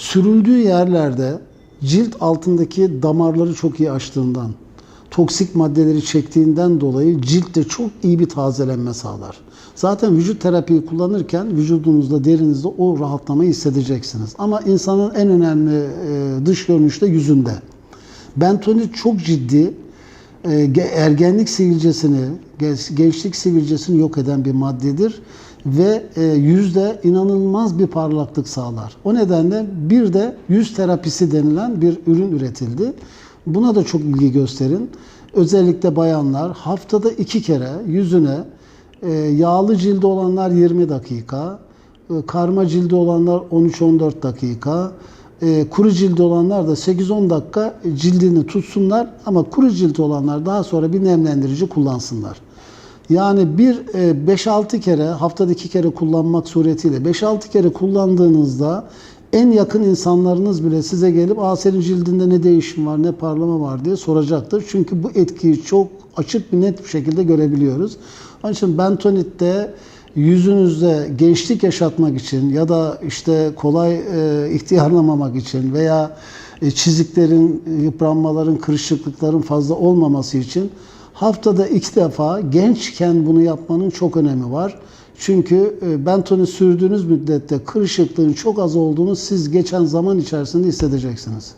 Sürüldüğü yerlerde cilt altındaki damarları çok iyi açtığından, toksik maddeleri çektiğinden dolayı ciltte çok iyi bir tazelenme sağlar. Zaten vücut terapiyi kullanırken vücudunuzda, derinizde o rahatlamayı hissedeceksiniz. Ama insanın en önemli e, dış görünüşte yüzünde. Bentonit çok ciddi e, ge- ergenlik sivilcesini, ge- gençlik sivilcesini yok eden bir maddedir ve e, yüzde inanılmaz bir parlaklık sağlar. O nedenle bir de yüz terapisi denilen bir ürün üretildi. Buna da çok ilgi gösterin. Özellikle bayanlar haftada iki kere yüzüne e, yağlı cildi olanlar 20 dakika, e, karma cildi olanlar 13-14 dakika, e, kuru cildi olanlar da 8-10 dakika cildini tutsunlar ama kuru cildi olanlar daha sonra bir nemlendirici kullansınlar. Yani bir e, 5-6 kere haftada 2 kere kullanmak suretiyle 5-6 kere kullandığınızda en yakın insanlarınız bile size gelip Aa, senin cildinde ne değişim var, ne parlama var diye soracaktır. Çünkü bu etkiyi çok açık bir net bir şekilde görebiliyoruz. Onun için bentonit'te yüzünüzde gençlik yaşatmak için ya da işte kolay e, ihtiyarlamamak için veya e, çiziklerin, yıpranmaların, kırışıklıkların fazla olmaması için haftada iki defa gençken bunu yapmanın çok önemi var. Çünkü e, bentoni sürdüğünüz müddette kırışıklığın çok az olduğunu siz geçen zaman içerisinde hissedeceksiniz.